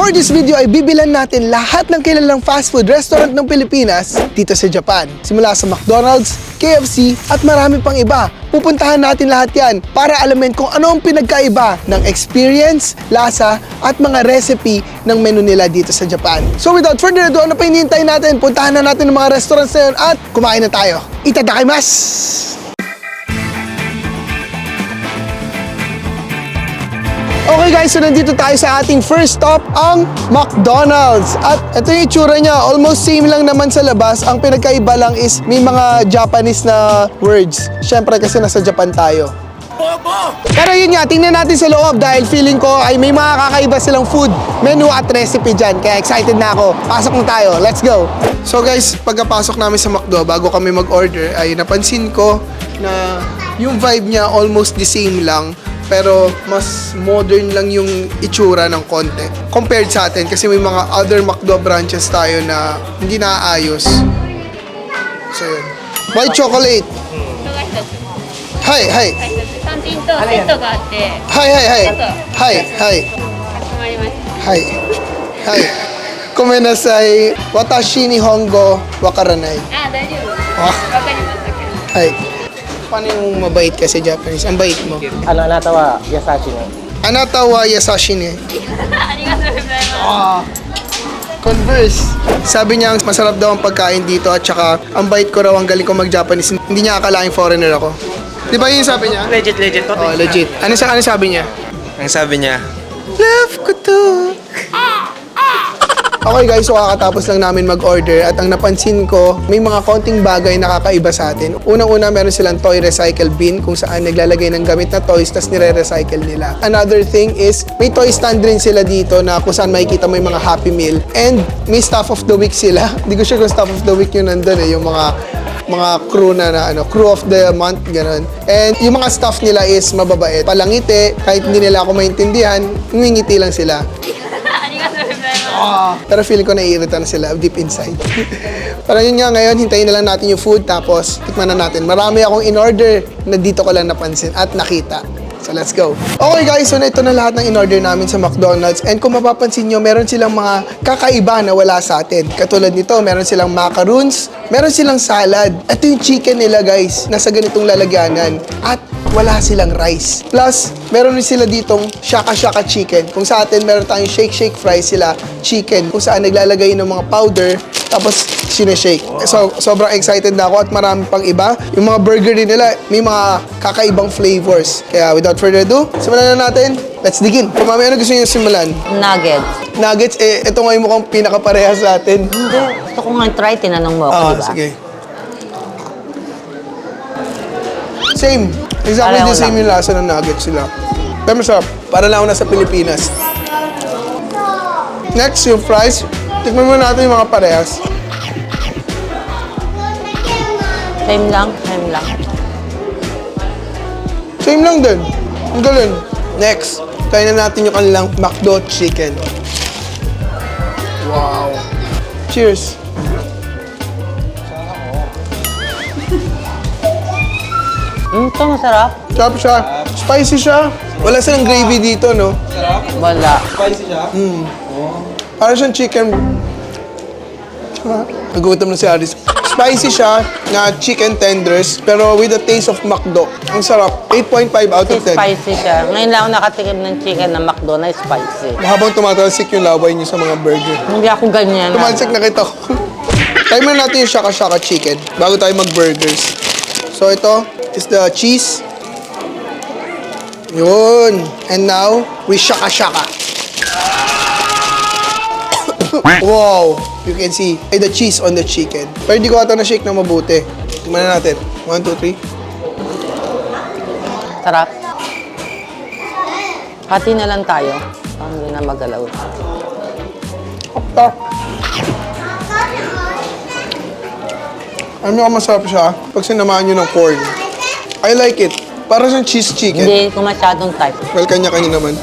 For this video ay bibilan natin lahat ng kilalang fast food restaurant ng Pilipinas dito sa Japan. Simula sa McDonald's, KFC at marami pang iba. Pupuntahan natin lahat yan para alamin kung ano ang pinagkaiba ng experience, lasa at mga recipe ng menu nila dito sa Japan. So without further ado, ano pa hinihintay natin? Puntahan na natin ang mga restaurants na yun at kumain na tayo. Itadakimasu! Okay guys, so nandito tayo sa ating first stop, ang McDonald's. At ito yung itsura niya, almost same lang naman sa labas. Ang pinagkaiba lang is may mga Japanese na words. Siyempre kasi nasa Japan tayo. Pero yun nga, tingnan natin sa loob dahil feeling ko ay may mga kakaiba silang food, menu at recipe dyan. Kaya excited na ako. Pasok na tayo. Let's go! So guys, pagkapasok namin sa McDo, bago kami mag-order, ay napansin ko na yung vibe niya almost the same lang pero mas modern lang yung itsura ng konti compared sa atin kasi may mga other McDo branches tayo na hindi naaayos. So yun. White chocolate. 人が一つ Hi, hi. が一つ単品とセットがあって Hi, hi, hi. Hi, hi. かしこまりました Hi. Hi. Kumenasai. Watashi ni Hongo wakaranai. あ大丈夫あわかりましたけど Hi. Paano yung mabait kasi Japanese? Ang bait mo. Ano, natawa, yasashi na. Anatawa yasashi ne. Eh. Ah. Converse. Sabi niya, masarap daw ang pagkain dito at saka ang bait ko raw, ang galing ko mag-Japanese. Hindi niya akalaing foreigner ako. Di ba yun sabi niya? Legit, legit. Oh, legit. Ano, sa, ano sabi niya? Ang sabi niya, Love ko to. Ah! Okay guys, so kakatapos lang namin mag-order at ang napansin ko, may mga konting bagay na kakaiba sa atin. Unang-una, meron silang toy recycle bin kung saan naglalagay ng gamit na toys tas nire-recycle nila. Another thing is, may toy stand rin sila dito na kung saan makikita mo yung mga Happy Meal. And may staff of the week sila. Hindi ko sure kung staff of the week yun nandun eh, yung mga mga crew na, na ano, crew of the month, ganun. And yung mga staff nila is mababait. Palangiti, kahit hindi nila ako maintindihan, ngingiti lang sila. Oh! Pero feeling ko naiirita na sila deep inside. Pero yun nga ngayon, hintayin na lang natin yung food tapos tikman na natin. Marami akong in-order na dito ko lang napansin at nakita. So let's go. Okay guys, so na ito na lahat ng in-order namin sa McDonald's. And kung mapapansin nyo, meron silang mga kakaiba na wala sa atin. Katulad nito, meron silang macaroons, meron silang salad. Ito yung chicken nila guys, nasa ganitong lalagyanan. At wala silang rice. Plus, meron din sila ditong shaka shaka chicken. Kung sa atin, meron tayong shake shake fries sila chicken. Kung saan naglalagay ng mga powder, tapos sineshake. So, sobrang excited na ako at marami pang iba. Yung mga burger din nila, may mga kakaibang flavors. Kaya without further ado, simulan na natin. Let's dig in. Mami, ano gusto niyo simulan? Nuggets. Nuggets, eh, ito nga yung mukhang pinakapareha sa atin. Hindi. Gusto ko nga try, tinanong mo ako, Ah, di ba? sige. Same. Exactly Pareho the same lang. yung lasa ng nuggets sila. Pero masarap. Para lang ako nasa Pilipinas. Next, yung fries. Tikman muna natin yung mga parehas. Same lang, same lang. Same lang din. Ang galing. Next, kain na natin yung kanilang McDo chicken. Wow. Cheers. Mm, ito masarap. Sarap siya. Spicy siya. Wala silang gravy dito, no? Wala. Para siyang chicken. Nagutom na si Aris. Spicy siya na chicken tenders, pero with a taste of McDo. Ang sarap. 8.5 out of 10. Spicy siya. Ngayon lang ako nakatikim ng chicken na McDo na spicy. Habang tumatalsik yung laway niyo sa mga burger. Hindi ako ganyan. Tumalsik na kita ko. Muna natin yung shaka shaka chicken bago tayo mag-burgers. So ito is the cheese. Yun. And now, we shaka shaka. wow! You can see the cheese on the chicken. Pero hindi ko ata na-shake na mabuti. Tingnan na natin. 1, 2, 3. Sarap. Hati na lang tayo. Parang hindi na magalaw. Ah. Ano ka masarap siya pag sinamaan nyo ng corn. I like it. Para siyang cheese chicken. Hindi ko masyadong type. Well, kanya-kanya naman.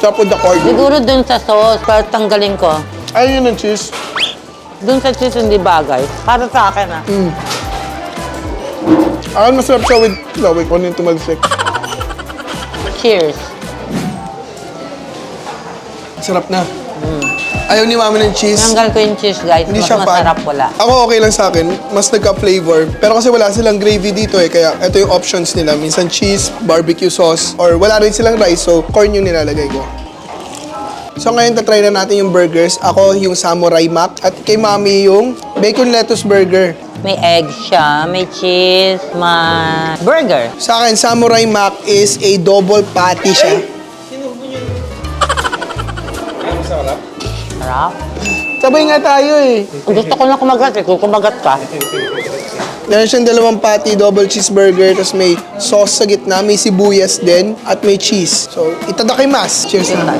Top of the corn. Siguro dun sa sauce, para tanggalin ko. Ayun yun ang cheese. Dun sa cheese hindi bagay. Para sa akin ah. Akin masarap siya with... Wait, kung ano yung tumalsik. Cheers. Sarap na. Ayaw ni mami ng cheese. Tinanggal ko yung cheese, guys. Hindi Mas siya fan. masarap wala. Ako okay lang sa akin. Mas nagka-flavor. Pero kasi wala silang gravy dito eh. Kaya ito yung options nila. Minsan cheese, barbecue sauce, or wala rin silang rice. So, corn yung nilalagay ko. So ngayon, tatry na natin yung burgers. Ako yung samurai mac. At kay mami yung bacon lettuce burger. May egg siya, may cheese, may burger. Sa akin, samurai mac is a double patty siya. Sarap. Sabay nga tayo eh. Gusto ko na kumagat eh, kung kumagat ka. Meron siyang dalawang patty, double cheeseburger, tapos may sauce sa gitna, may sibuyas din, at may cheese. So, itadakimasu. Cheers na.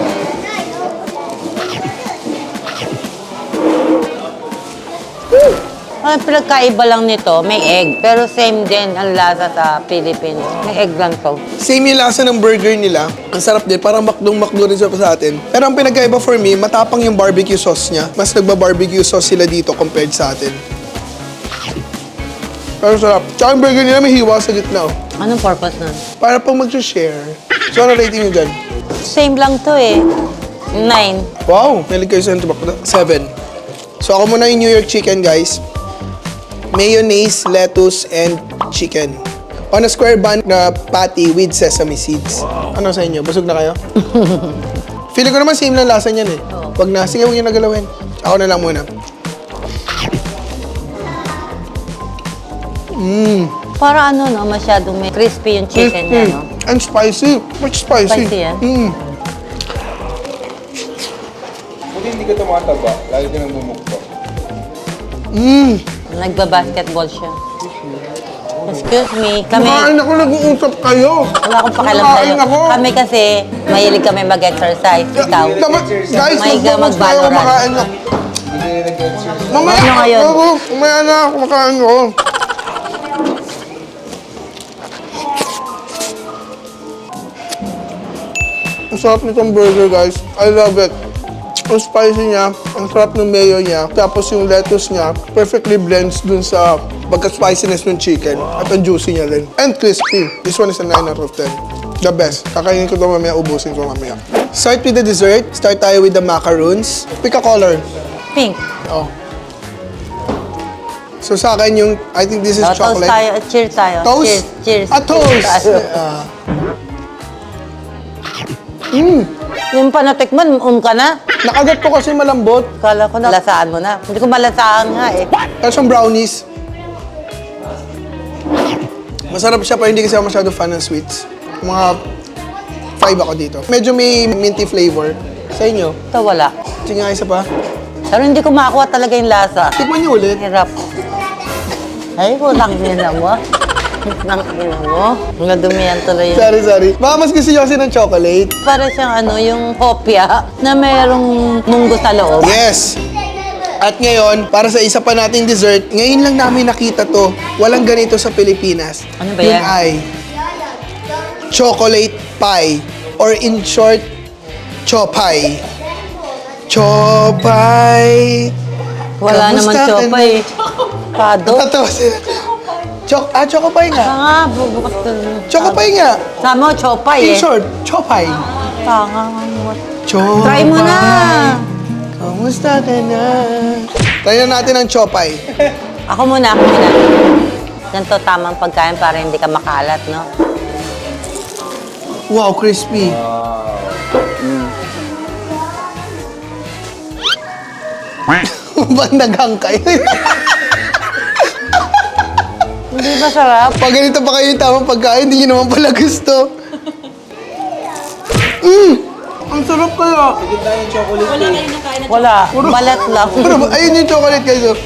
Ang pinagkaiba lang nito, may egg. Pero same din ang lasa sa Philippines. May egg lang to. Same yung lasa ng burger nila. Ang sarap din. Parang makdong makdo rin sa atin. Pero ang pinagkaiba for me, matapang yung barbecue sauce niya. Mas nagba-barbecue sauce sila dito compared sa atin. Pero sarap. Tsaka yung burger nila may hiwa sa gitna. Oh. Anong purpose nun? Para pang mag-share. So, ano rating nyo dyan? Same lang to eh. Nine. Wow! Nalig kayo sa tubak. Seven. So, ako muna yung New York chicken, guys. Mayonnaise, lettuce, and chicken. On a square bun na patty with sesame seeds. Ano sa inyo? Busog na kayo? Feeling ko naman same lang lasa niyan eh. Wag na. Sige, huwag niyo nagalawin. Ako na lang muna. Para ano no, masyadong may crispy yung chicken niya no. And spicy. Much spicy. Spicy yan? Mm. Buti hindi ka tumataba, lagi ka nang bumukba. Mm. Nagba-basketball siya. Excuse me, kami, Kumain ako, nag-uusap kayo. wala akong pakialam Kumain sa'yo. ako. Kami kasi, mahilig kami mag-exercise. Ikaw, Dapat, guys, Mahiga mag-focus tayo mag-Valorant. kumakain na. Hindi ka nag-exercise. Mamaya Ano ngayon? ako, mamaya na ako kumakain ko. Ang sarap nitong burger, guys. I love it. Ang spicy niya, ang sarap ng mayo niya, tapos yung lettuce niya, perfectly blends dun sa pagka-spiciness ng chicken. At ang juicy niya rin. And crispy. This one is a 9 out of 10. The best. Kakainin ko ito mamaya, ubusin ko mamaya. Start with the dessert. Start tayo with the macaroons. Pick a color. pink. Oh. So sa akin yung, I think this is Oh, toast chocolate. tayo, cheers tayo. Toast? Cheers, cheers. Ah, toast! Cheers tayo. Ah. mm, Yung pa natikman, um ka na. Nakagat ko kasi malambot. Kala ko nalasaan mo na. Hindi ko malasaan nga eh. Tapos yung brownies. Masarap siya, pero hindi kasi ako masyado fan ng sweets. Mga five ako dito. Medyo may minty flavor. Sa inyo? Ito wala. Sige nga, isa pa. Pero hindi ko makakuha talaga yung lasa. Tikman niyo ulit. Hirap. Ay, walang ina mo. Nang ina mo. Nadumihan tuloy yun. Sorry, sorry. Baka mas gusto niyo kasi ng chocolate. Para siyang ano, yung hopya na mayroong munggo sa loob. Yes! At ngayon, para sa isa pa nating dessert, ngayon lang namin nakita to. Walang ganito sa Pilipinas. Ano ba yan? ay chocolate pie. Or in short, chopay. Chopay. Wala Kamusta naman ka chopa na? eh. Pado. Tatawa sila. Chok ah, chocopay nga. Tanga, bubukas ka na. Chocopay nga. Sama mo, chopa In eh. short, chopay. Tanga mo. Chopay. Try mo na. Kamusta ka na? Try na natin ang chopay. Ako muna, ako muna. Ganito tamang pagkain para hindi ka makalat, no? Wow, crispy. Ba't naghangkay? Hindi ba sarap? Pag ganito pa kayo yung tamang pagkain, hindi nyo naman pala gusto. Mmm! Ang sarap kaya. Wala. Balat lang. Ano ba? Ayun yung chocolate guys. oh.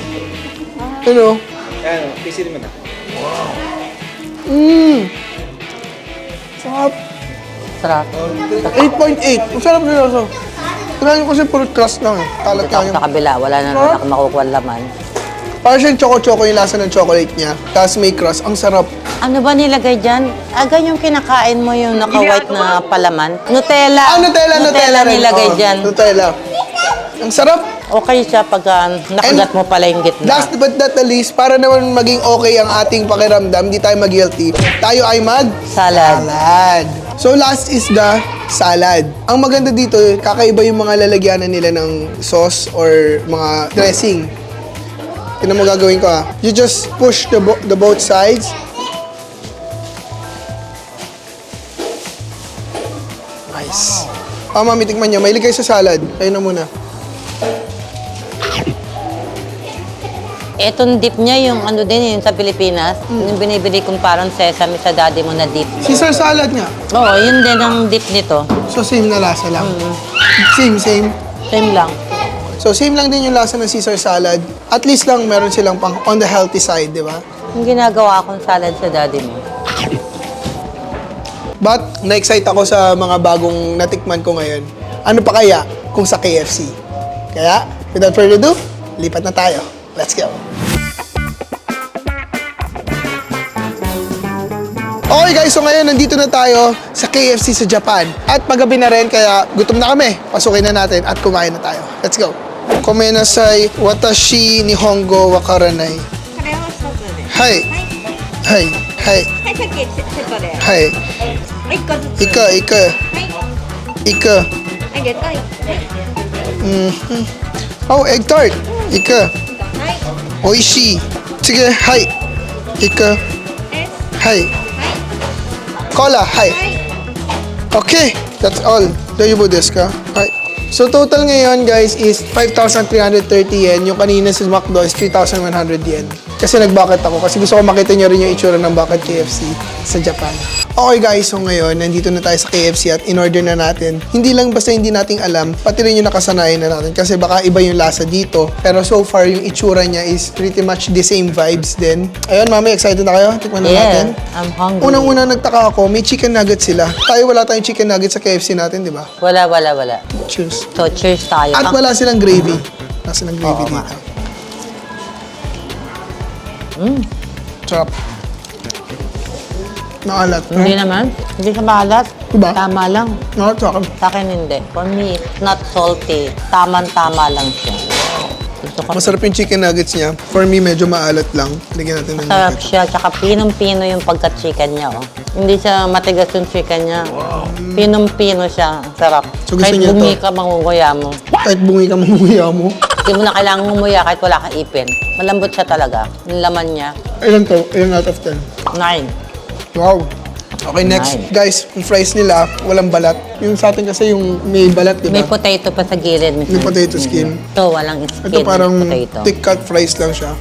Ano? Ano, pisil mo na. Mmm! Sarap. Sarap. 8.8. Ang sarap nila so. Kailangan nyo kasi puro crust lang eh. Kalat lang sa kabila. Wala na naman ako makukuha laman. Parang siyang choco-choco yung lasa ng chocolate niya. Tapos may crust. Ang sarap. Ano ba nilagay dyan? Aga yung kinakain mo yung naka-white na palaman? Nutella. Ah, Nutella, Nutella, rin. nilagay Oh, dyan. Nutella. Ang sarap. Okay siya pag ah, nakagat mo pala yung gitna. Last but not the least, para naman maging okay ang ating pakiramdam, hindi tayo mag-guilty, tayo ay mag Salad. salad. So last is the salad. Ang maganda dito, kakaiba yung mga lalagyanan nila ng sauce or mga dressing. Tingnan mo gagawin ko ah. You just push the, bo- the both sides. Nice. Ah, mami, tikman niya. May kayo sa salad. Ayun na muna. Etong dip niya, yung ano din, yung sa Pilipinas, yung binibili kong parang sesame sa daddy mo na dip. Caesar salad nga. Oo, yun din ang dip nito. So, same na lasa lang. Same, same. Same lang. So, same lang din yung lasa ng Caesar salad. At least lang meron silang pang on the healthy side, di ba? Yung ginagawa akong salad sa daddy mo. But, na-excite ako sa mga bagong natikman ko ngayon. Ano pa kaya kung sa KFC? Kaya, without further ado, lipat na tayo. Let's go. Okay guys, so ngayon nandito na tayo sa KFC sa Japan. At paggabi na rin, kaya gutom na kami. Pasukin na natin at kumain na tayo. Let's go. Komenasai, watashi nihongo wakaranay. これを一つで。 Hi. Hi. Hi. はい、さっきセットで。 Hi. 一個ずつ。 Ika, ika, はい。 ika. あげたい。 Mhm. Oh, egg tart. Ika. はい。 Oishi. Sige, hi. Ika. です。 Hi. はい。 Cola, hi. はい。 Okay, that's all. Dayo desu ka? Hi. So total ngayon guys is 5,330 yen. Yung kanina sa McDo is 3,100 yen. Kasi nag-bucket ako kasi gusto ko makita nyo rin yung itsura ng bucket KFC sa Japan. Okay guys, so ngayon nandito na tayo sa KFC at in-order na natin. Hindi lang basta hindi nating alam, pati rin yung nakasanayan na natin kasi baka iba yung lasa dito. Pero so far yung itsura niya is pretty much the same vibes din. Ayun, mami, excited na kayo? Tikman na natin. Yeah, I'm hungry. Unang-una nagtaka ako, may chicken nuggets sila. Tayo wala tayong chicken nuggets sa KFC natin, di ba? Wala, wala, wala. Cheers. So, cheers tayo. At wala silang gravy. Wala silang gravy Oo dito. Mm. Sarap. Nakalat. No? Hindi naman. Hindi siya maalat. Diba? Tama lang. Nakalat sa akin. Sa akin hindi. For me, it's not salty. Taman-tama lang siya. Gusto ko. Masarap yung chicken nuggets niya. For me, medyo maalat lang. Lagyan natin ng Masarap nuggets. siya. Tsaka pinong-pino yung pagka-chicken niya. Oh. Hindi siya matigas yung chicken niya. Pinong-pino siya. Sarap. So, gusto Kahit bumi to? ka, mangunguya mo. Kahit bungi ka, mamuya mo. Hindi mo na kailangan ngumuya kahit wala kang ipin. Malambot siya talaga. Yung laman niya. Ilan to? Ilan out of 10? Nine. Wow. Okay, next. Nice. Guys, yung fries nila, walang balat. Yung sa atin kasi yung may balat, di ba? May potato pa sa gilid. May potato skin. Ito, walang skin. Ito parang potato. thick cut fries lang siya.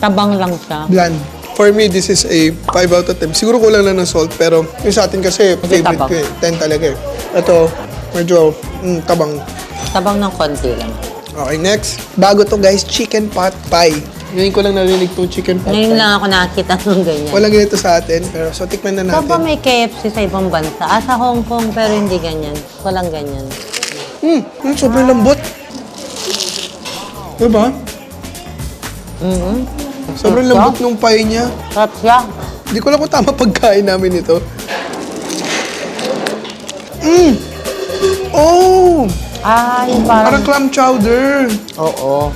Tabang lang siya. Bland. For me, this is a 5 out of 10. Siguro kulang lang ng salt, pero yung sa atin kasi, favorite tabang. ko eh. 10 talaga eh. Ito, medyo mm, tabang. Tabang ng konti lang. Okay, next. Bago to guys, chicken pot pie. Ngayon ko lang narinig tong chicken pot Ngayon lang ako nakakita ng ganyan. Walang ganito sa atin, pero so tikman na Saan ba natin. may KFC sa ibang bansa? Ah, sa Hong Kong, pero hindi ganyan. Walang ganyan. Hmm, mm, sobrang lambot. Diba? Mm-hmm. Sobrang lambot nung pie niya. Sarap siya. Hindi ko lang kung tama pagkain namin ito. Mmm! Oh! Ah, yung Parang parang... clam chowder. Oo.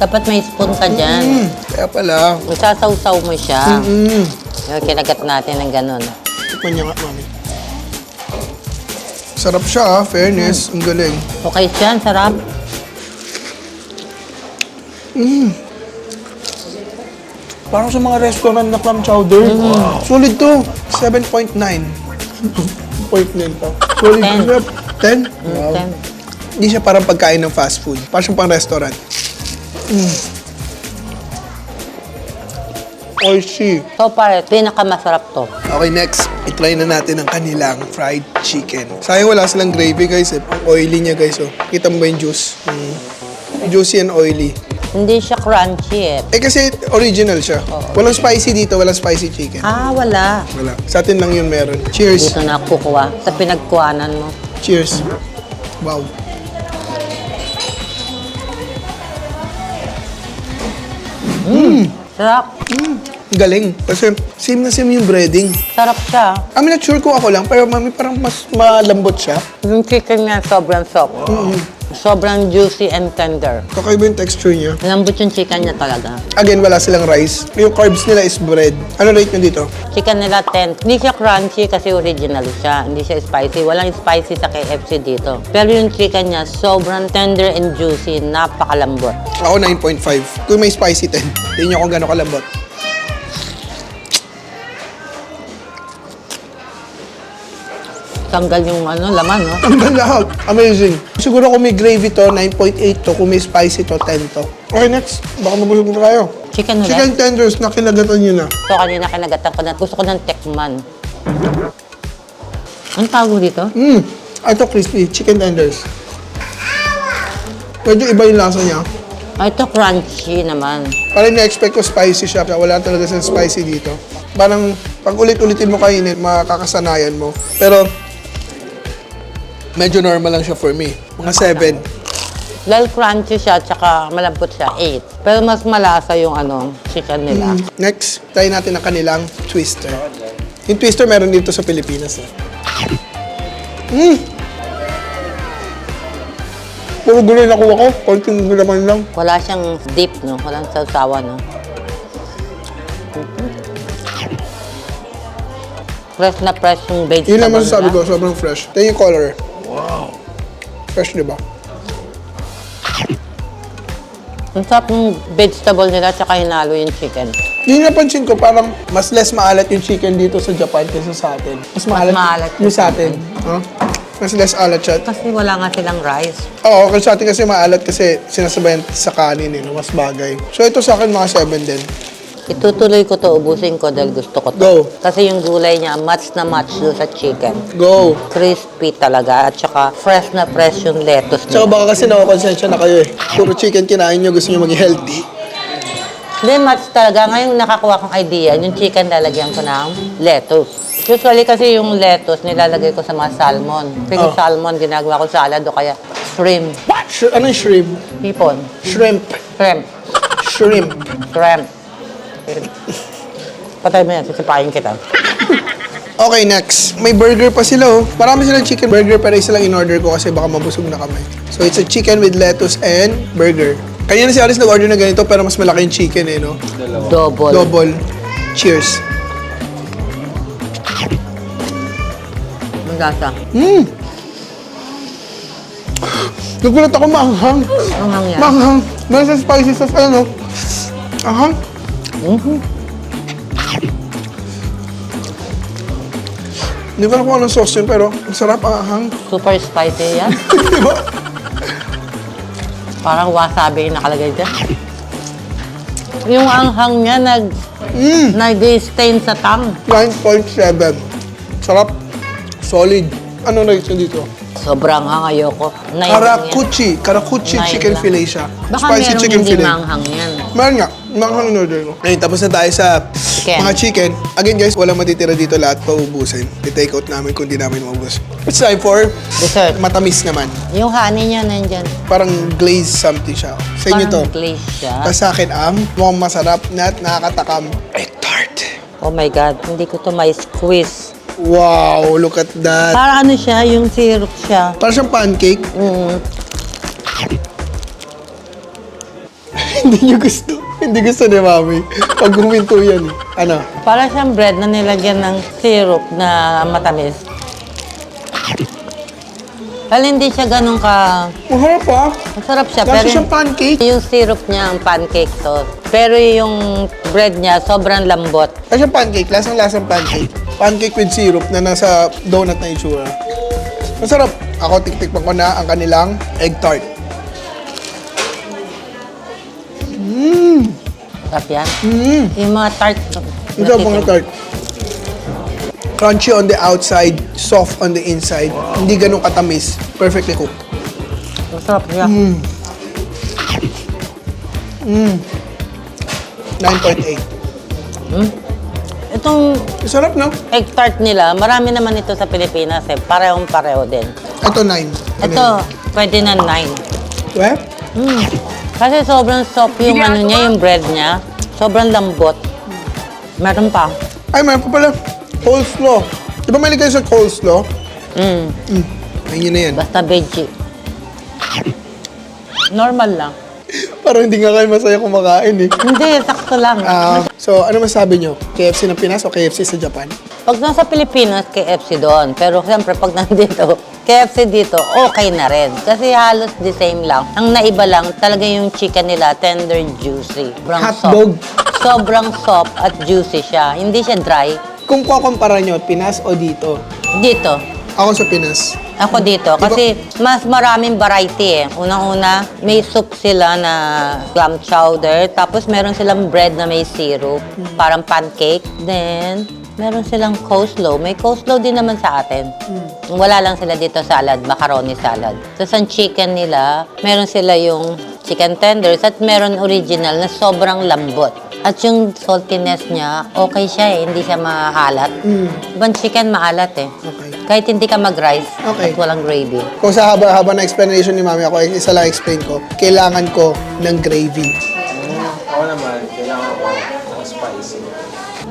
Dapat may spoon ka dyan. Mm, kaya pala. Masasaw-saw mo siya. Mm. Yung kinagat natin ng ganun. Tikman niya nga, mami. Sarap siya, ah. Fairness. Ang galing. Okay siya, ang sarap. Parang sa mga restaurant na clam chowder. Solid to. 7.9. 0.9 pa. Solid. Ten. Sarap. 10? Wow. Ten. Hindi siya parang pagkain ng fast food. Parang siyang pang restaurant. Mm. Oishi. So far, pinakamasarap to. Okay, next. I-try na natin ang kanilang fried chicken. Sayang wala silang gravy, guys. Eh. Ang oily niya, guys. Oh. Kita mo ba yung juice? Mm. Juicy and oily. Hindi siya crunchy eh. Eh, kasi original siya. Walang spicy dito. Walang spicy chicken. Ah, wala. Wala. Sa atin lang yun meron. Cheers. Dito na kukuha. Sa pinagkuhanan mo. Cheers. Wow. Sarap. Galing. Kasi same na same yung breading. Sarap siya. I'm not sure kung ako lang, pero mami parang mas malambot siya. Yung chicken niya sobrang soft. Sobrang juicy and tender. Kakaiba yung texture niya. Lambot yung chicken niya talaga. Again, wala silang rice. Yung carbs nila is bread. Ano rate nyo dito? Chicken nila 10. Hindi siya crunchy kasi original siya. Hindi siya spicy. Walang spicy sa KFC dito. Pero yung chicken niya, sobrang tender and juicy. Napakalambot. Ako 9.5. Kung may spicy 10. Tingnan nyo kung gano'ng kalambot. Tanggal yung ano, laman, no? Ang lahat. Amazing. Siguro kung may gravy to, 9.8 to. Kung may spicy to, 10 to. Okay, next. Baka mabusog na tayo. Chicken ulit. Chicken tenders na kinagatan nyo na. So, kanina kinagatan ko na. Gusto ko ng tekman. Ang tawag dito? Mmm. Ito crispy. Chicken tenders. Medyo iba yung lasa niya. Ah, ito crunchy naman. Parang na-expect ko spicy siya. Wala talaga sa spicy dito. Parang pag ulit-ulitin mo kainin, makakasanayan mo. Pero, medyo normal lang siya for me. Mga 7. Dahil crunchy siya, tsaka malambot siya, 8. Pero mas malasa yung ano, chicken nila. Next, try natin ang kanilang twister. Yung twister meron dito sa Pilipinas. Eh. Mmm! Puro gulay na kuha ko. Konting gulaman lang. Wala siyang deep, no? Walang sausawa, no? Fresh na fresh yung vegetable Yun lang masasabi ko, sobrang fresh. Ito yung color. Fresh, di ba? Ang sarap ng vegetable nila, tsaka hinalo yung chicken. Yung napansin ko, parang mas less maalat yung chicken dito sa Japan kaysa sa atin. Mas maalat, maalat yung sa atin. Huh? Mas less alat siya. Kasi wala nga silang rice. Oo, kasi sa atin kasi maalat kasi sinasabayan sa kanin eh, no? mas bagay. So ito sa akin mga 7 din. Itutuloy ko to, ubusin ko dahil gusto ko to. Go. Kasi yung gulay niya, match na match doon sa chicken. Go! Crispy talaga, at saka fresh na fresh yung lettuce Tsaka niya. baka kasi nakakonsensya na kayo eh. Puro chicken kinain nyo, gusto nyo maging healthy. Hindi, match talaga. Ngayon nakakuha kong idea, yung chicken lalagyan ko ng lettuce. Usually kasi yung lettuce nilalagay ko sa mga salmon. Pero Oh. salmon, ginagawa ko salad o kaya shrimp. Sh- ano yung shrimp? Hipon. Shrimp. Shrimp. Shrimp. Shrimp. Patay mo yan, sisipahin kita. Okay, next. May burger pa sila oh. Marami silang chicken burger pero isa lang in-order ko kasi baka mabusog na kami. So it's a chicken with lettuce and burger. Kanina si Alice nag-order na ganito pero mas malaki yung chicken eh, no? Double. Double. Cheers. Ang lasa. Mmm! Nagulat ako maanghang. Ang hangyan. Maanghang. Meron sa spicy sauce, ano? Anghang. Hindi ko alam kung anong sauce yun, pero ang sarap ang anghang. Super spicy yan. Di ba? Parang wasabi yung nakalagay dyan. Yung anghang niya nag, Mmm! nag-stain sa tang. 9.7. Sarap. Solid. Ano na yun dito? Sobrang hang ayoko. Nine lang yan. Karakuchi. Karakuchi Nine chicken fillet siya. Baka Spicy merong hindi manghang yan. Meron nga. Manghang in order ko. Ngayon, tapos na tayo sa Chicken. mga chicken. Again guys, walang matitira dito lahat paubusin. I-take out namin kung di namin maubos. It's time for Dessert. matamis naman. Yung honey niya nandyan. Parang glazed something siya. Sa inyo to. Parang glaze siya. Tapos sa akin ang mukhang masarap na at nakakatakam. Egg tart. Oh my God, hindi ko to may squeeze. Wow, look at that. Parang ano siya, yung syrup siya. Parang siyang pancake. Mm. Hindi niyo gusto. Hindi gusto ni Mami. Pag huminto yan eh. Ano? Parang siyang bread na nilagyan ng syrup na matamis. Well, hindi siya ganun ka... Masarap ah. Masarap siya, Kasi pero siyang pancake. yung syrup niya ang pancake sauce. Pero yung bread niya, sobrang lambot. Kasi siyang pancake. Lasang lasang pancake. Pancake with syrup na nasa donut na itsura. Masarap. Ako tiktikpan ko na ang kanilang egg tart. Sarap yan. Mm. Yung mga tart. Ito mga tart. Crunchy on the outside, soft on the inside. Hindi ganun katamis. Perfectly cooked. Masarap siya. Mm. 9.8. Itong Masarap no? egg tart nila, marami naman ito sa Pilipinas eh. Parehong pareho din. Ito 9. Ito, pwede na 9. Well, Mm. Kasi sobrang soft yung ano niya, yung bread niya. Sobrang lambot. Meron pa. ay meron pa pala. Coleslaw. Di ba may ligay sa coleslaw? Mm. Mm. Ayun yun na yan. Basta veggie. Normal lang. Parang hindi nga kayo masaya kumakain eh. Hindi, sakto lang. Ah, so, ano masabi nyo? KFC ng Pinas o KFC sa Japan? Pag nasa Pilipinas, KFC doon. Pero siyempre, pag nandito, KFC dito, okay na rin. Kasi halos the same lang. Ang naiba lang, talaga yung chicken nila, tender, juicy. Sobrang Hotdog. soft. Sobrang soft at juicy siya. Hindi siya dry. Kung kukumpara nyo, Pinas o dito? Dito, Ako sa Pinas. ako dito. Kasi mas maraming variety eh. Unang-una, may soup sila na clam chowder. Tapos meron silang bread na may syrup. Parang pancake. Then, meron silang coleslaw. May coleslaw din naman sa atin. Wala lang sila dito salad, macaroni salad. Tapos ang chicken nila, meron sila yung chicken tenders at meron original na sobrang lambot. At yung saltiness niya, okay siya eh. Hindi siya maalat. Ibang chicken maalat eh. Okay. Kahit hindi ka mag-rice Okay. at walang gravy. Kung sa haba-haba na explanation ni Mami, ako isa lang explain ko, kailangan ko ng gravy. Ako naman,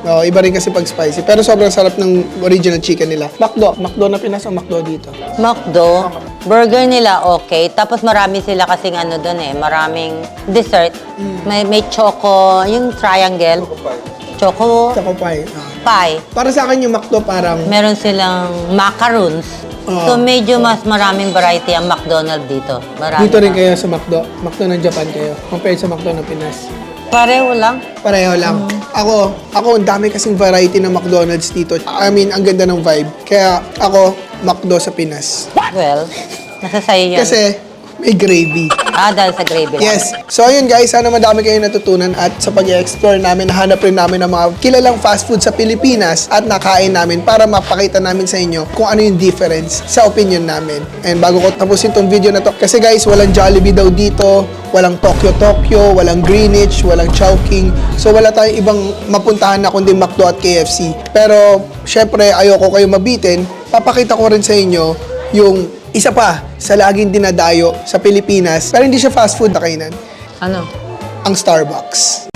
Oo, iba rin kasi pag spicy. Pero sobrang sarap ng original chicken nila. McDo. McDo na Pinas o McDo dito? McDo, burger nila okay. Tapos marami sila kasing ano doon eh, maraming dessert. May, may choco, yung triangle. Choco Choco pie. Ah. pie. Para sa akin yung McDo parang Meron silang macaroons. So medyo mas maraming variety ang McDonald's dito. Marami dito rin na. kayo sa McDo. McDo ng Japan kayo. Compared sa McDo ng Pinas. Pareho lang. Pareho lang. Ako, ako, ang dami kasing variety ng McDonald's dito. I mean, ang ganda ng vibe. Kaya ako, McDo sa Pinas. Well, nasa sayo yan. Kasi may gravy. Ah, dahil sa gravy lang. Yes. So ayun guys, sana madami kayong natutunan at sa pag-explore namin, nahanap rin namin ng mga kilalang fast food sa Pilipinas at nakain namin para mapakita namin sa inyo kung ano yung difference sa opinion namin. And bago ko tapusin tong video na to, kasi guys, walang Jollibee daw dito, walang Tokyo Tokyo, walang Greenwich, walang Chowking. So wala tayong ibang mapuntahan na kundi McDo at KFC. Pero syempre, ayoko kayo mabitin. Papakita ko rin sa inyo yung isa pa sa laging dinadayo sa Pilipinas, pero hindi siya fast food na kainan, Ano? ang Starbucks.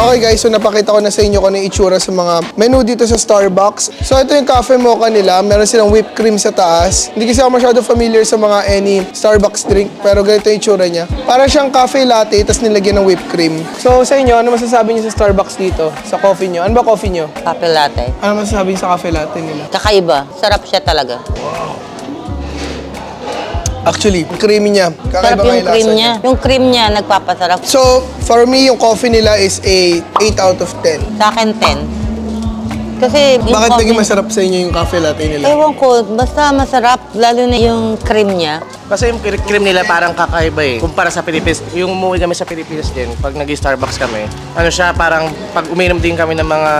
Okay guys, so napakita ko na sa inyo kung ano yung itsura sa mga menu dito sa Starbucks. So ito yung cafe mocha nila, meron silang whipped cream sa taas. Hindi kasi ako masyado familiar sa mga any Starbucks drink, pero ganito yung itsura niya. Para siyang cafe latte, tapos nilagyan ng whipped cream. So sa inyo, ano masasabi niyo sa Starbucks dito? Sa coffee niyo? Ano ba coffee niyo? Kape latte. Ano masasabi niyo sa cafe latte nila? Kakaiba. Sarap siya talaga. Actually, creamy niya. Sarap Kakaiba nga yung lasa cream niya. Yung cream niya, nagpapasarap. So, for me, yung coffee nila is a 8 out of 10. Sa akin, 10. Kasi yung Bakit coffee- naging masarap sa inyo yung cafe latte nila? Ewan ko, basta masarap. Lalo na yung cream niya. Kasi yung cre- cream nila parang kakaiba eh. Kumpara sa Pilipinas, yung umuwi kami sa Pilipinas din, pag nag-Starbucks kami, ano siya, parang pag uminom din kami ng mga,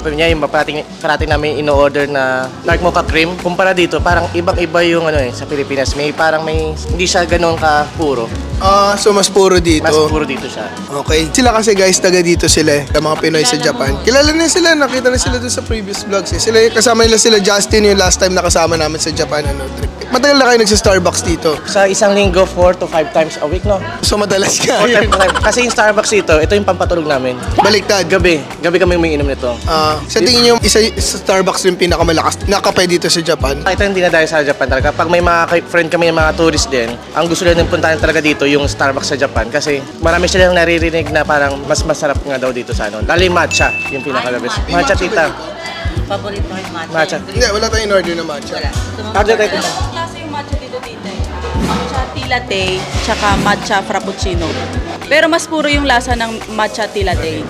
kunya yung parating, parating namin ino-order na dark mocha cream, kumpara dito, parang ibang-iba yung ano eh, sa Pilipinas. May parang may, hindi siya ganun ka puro. Ah, so mas puro dito. Mas puro dito siya. Okay. Sila kasi guys, taga dito sila eh. Yung mga Pinoy sa Japan. Kilala na sila, nakita na sila dun sa previous vlogs eh. Sila, kasama nila sila Justin yung last time na kasama namin sa Japan ano, trip. Matagal na kayo nagsa-Starbucks dito. Sa isang linggo, 4 to 5 times a week, no? So madalas ka. Four times a week. Kasi yung Starbucks dito, ito yung pampatulog namin. Baliktad. Gabi, gabi kami umiinom nito. Ah, sa tingin niyo, isa sa Starbucks yung pinakamalakas na kape dito sa Japan. Ito hindi na dahil sa Japan talaga. Pag may mga friend kami ng mga tourist din, ang gusto nila puntahan talaga dito yung Starbucks sa Japan kasi marami silang naririnig na parang mas masarap nga daw dito sa ano. Lalo yung matcha, yung pinaka-best. May Matcha matcha tita. Paborito ko yung matcha. Matcha. Hindi, wala tayong order na matcha. Matcha tita. Klase yung matcha dito dito. Matcha tea latte, tsaka matcha frappuccino. Pero mas puro yung lasa ng matcha tea latte.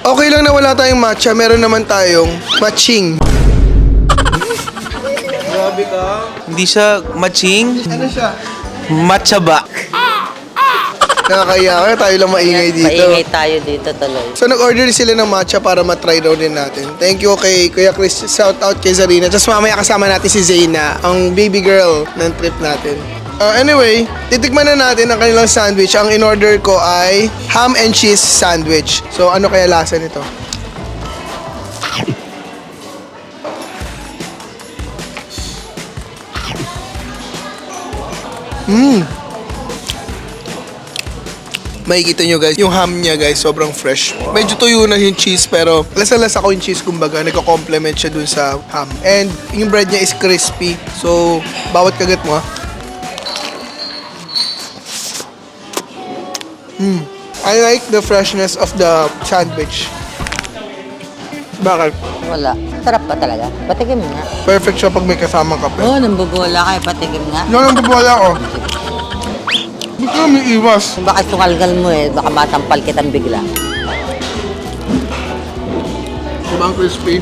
Okay lang na wala tayong matcha, meron naman tayong matching. Hindi siya matching, Ano siya? matcha ba? Nakakaya kaya tayo lang maingay dito. Maingay tayo dito tuloy. So nag-order sila ng matcha para matry daw din natin. Thank you kay Kuya Chris. Shout out kay Zarina. Tapos mamaya kasama natin si Zayna, ang baby girl ng trip natin. Uh, anyway, titikman na natin ang kanilang sandwich. Ang in-order ko ay ham and cheese sandwich. So ano kaya lasa nito? Mmm. Makikita nyo guys, yung ham niya guys, sobrang fresh. Medyo tuyo na yung cheese pero lasa-lasa ko yung cheese kumbaga, nagko-complement siya dun sa ham. And yung bread niya is crispy. So, bawat kagat mo ah. Mm. I like the freshness of the sandwich. Bakit? Wala. Sarap pa talaga. Patikim nga. Perfect siya pag may kasamang kape. Oo, oh, nambubola kayo. Patikim nga. Yan ang babawa ko. Hindi ko may iwas. Baka sungalgal mo eh, baka matampal kitang bigla. Diba ang crispy?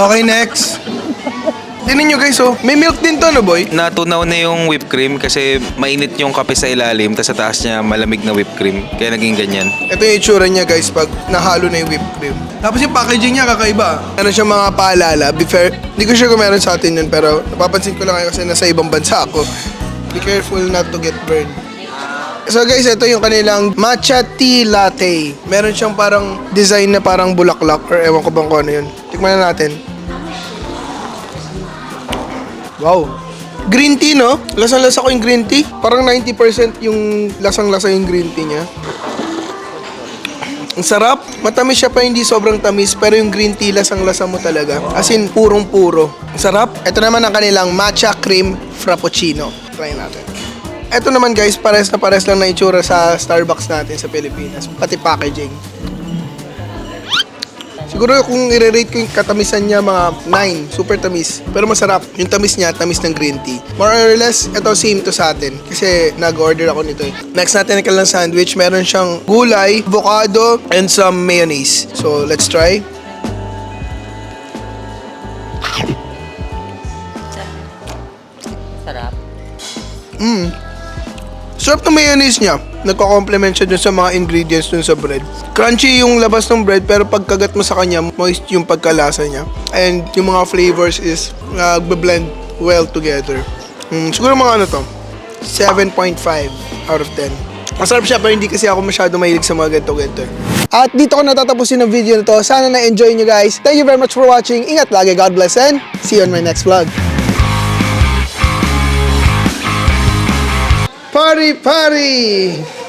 Okay, next. Tingnan nyo guys, oh. May milk din to, no, boy? Natunaw na yung whipped cream kasi mainit yung kape sa ilalim tapos sa taas niya malamig na whipped cream. Kaya naging ganyan. Ito yung itsura niya, guys, pag nahalo na yung whipped cream. Tapos yung packaging niya, kakaiba. Ano siya mga paalala. Be fair, hindi ko sure kung meron sa atin yun, pero napapansin ko lang ngayon kasi nasa ibang bansa ako. Be careful not to get burned. So guys, ito yung kanilang matcha tea latte. Meron siyang parang design na parang bulaklak or ewan ko bang kung ano yun. Tikman na natin. Wow. Green tea, no? Lasang-lasa ko yung green tea. Parang 90% yung lasang-lasa yung green tea niya. Ang sarap. Matamis siya pa, hindi sobrang tamis. Pero yung green tea, lasang-lasa mo talaga. As in, purong-puro. Ang sarap. Ito naman ang kanilang matcha cream frappuccino. Try natin. Ito naman guys, pares na pares lang na itsura sa Starbucks natin sa Pilipinas. Pati packaging. Siguro kung i-rate ko yung katamisan niya mga 9, super tamis. Pero masarap. Yung tamis niya, tamis ng green tea. More or less, ito same to sa atin. Kasi nag-order ako nito eh. Next natin ang kanilang sandwich. Meron siyang gulay, avocado, and some mayonnaise. So, let's try. Sarap. Mm. Sarap ng mayonnaise niya. Nagko-complement siya dun sa mga ingredients dun sa bread. Crunchy yung labas ng bread pero pagkagat mo sa kanya, moist yung pagkalasa niya. And yung mga flavors is nagbe-blend well together. Mm, siguro mga ano to, 7.5 out of 10. Masarap siya pero hindi kasi ako masyado mahilig sa mga ganito-ganito. At dito ko natatapusin ang video na to. Sana na-enjoy nyo guys. Thank you very much for watching. Ingat lagi. God bless and see you on my next vlog. Party, party!